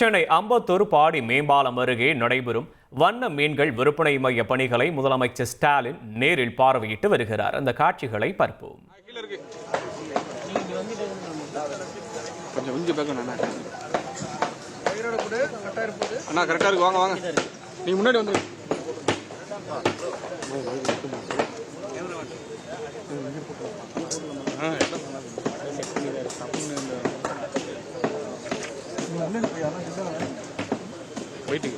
சென்னை அம்பத்தூர் பாடி மேம்பாலம் அருகே நடைபெறும் வண்ண மீன்கள் விற்பனை மைய பணிகளை முதலமைச்சர் ஸ்டாலின் நேரில் பார்வையிட்டு வருகிறார். அந்த காட்சிகளை பார்ப்போம். அண்ணா கரெக்டாக இருக்கு. வாங்க வாங்க. முன்னாடி வந்துருங்க போயிட்டு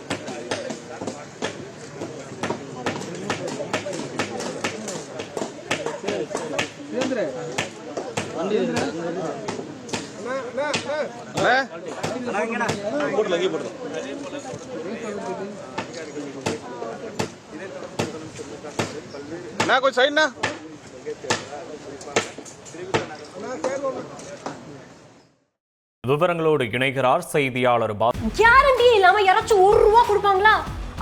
போட்டுல அங்கேயே கொஞ்சம் சைடுண்ணா விவரங்களோடு இணைகிறார் செய்தியாளர் பா கேரண்டியே இல்லாம யாராச்சும் ஒரு ரூபா கொடுப்பாங்களா?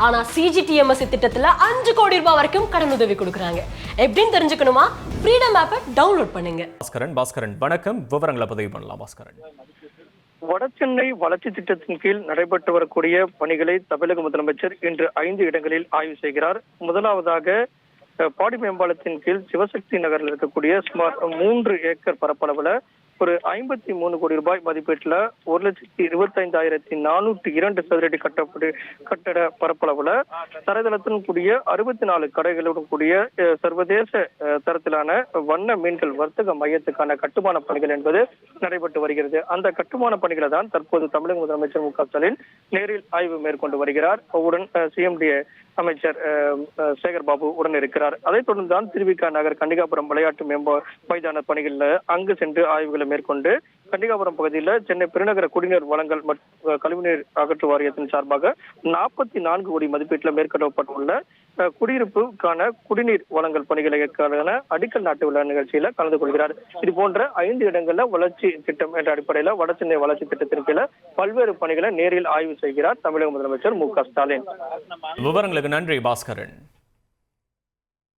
ஆனா சிஜிடிஎம்எஸ் திட்டத்துல அஞ்சு கோடி ரூபாய் வரைக்கும் கடன் உதவி கொடுக்குறாங்க. எப்படின்னு தெரிஞ்சுக்கணுமா? ஃப்ரீடம் ஆப்பை டவுன்லோட் பண்ணுங்க. பாஸ்கரன் பாஸ்கரன் வணக்கம். விவரங்களை பதிவு பண்ணலாம் பாஸ்கரன். வடசென்னை வளர்ச்சி திட்டத்தின் கீழ் நடைபெற்று வரக்கூடிய பணிகளை தமிழக முதலமைச்சர் இன்று ஐந்து இடங்களில் ஆய்வு செய்கிறார். முதலாவதாக பாடி மேம்பாலத்தின் கீழ் சிவசக்தி நகரில் இருக்கக்கூடிய சுமார் மூன்று ஏக்கர் பரப்பளவுல ஒரு ஐம்பத்தி மூணு கோடி ரூபாய் மதிப்பீட்டுல ஒரு லட்சத்தி இருபத்தைந்தாயிரத்தி நானூற்றி இரண்டு சதுரடி கட்டப்படு கட்டட பரப்பளவுல தரைதளத்துடன் கூடிய அறுபத்தி நாலு கடைகளுடன் கூடிய சர்வதேச தரத்திலான வண்ண மீன்கள் வர்த்தக மையத்துக்கான கட்டுமான பணிகள் என்பது நடைபெற்று வருகிறது. அந்த கட்டுமான பணிகளை தான் தற்போது தமிழக முதலமைச்சர் மு க ஸ்டாலின் நேரில் ஆய்வு மேற்கொண்டு வருகிறார். உடன் சிஎம்டி அமைச்சர் சேகர் பாபு உடன் இருக்கிறார். அதைத் தொடர்ந்து தான் திருவிக நகர் கண்டிகாபுரம் விளையாட்டு மேம்பா மைதான பணிகளில் அங்கு சென்று ஆய்வுகளை மேற்கொண்டு கண்டிகாபுரம் பகுதியில் சென்னை பெருநகர குடிநீர் வளங்கள் மற்றும் கழிவுநீர் அகற்று வாரியத்தின் சார்பாக நாற்பத்தி நான்கு கோடி மதிப்பீட்டில் மேற்கொள்ளப்பட்டுள்ள குடியிருப்புக்கான குடிநீர் வழங்கல் பணிகளுக்கான அடிக்கல் நாட்டு விழா நிகழ்ச்சியில கலந்து கொள்கிறார். இது போன்ற ஐந்து இடங்கள்ல வளர்ச்சி திட்டம் என்ற அடிப்படையில வடசென்னை வளர்ச்சி திட்டத்தின் கீழே பல்வேறு பணிகளை நேரில் ஆய்வு செய்கிறார் தமிழக முதலமைச்சர் மு க ஸ்டாலின். விவரங்களுக்கு நன்றி பாஸ்கரன்.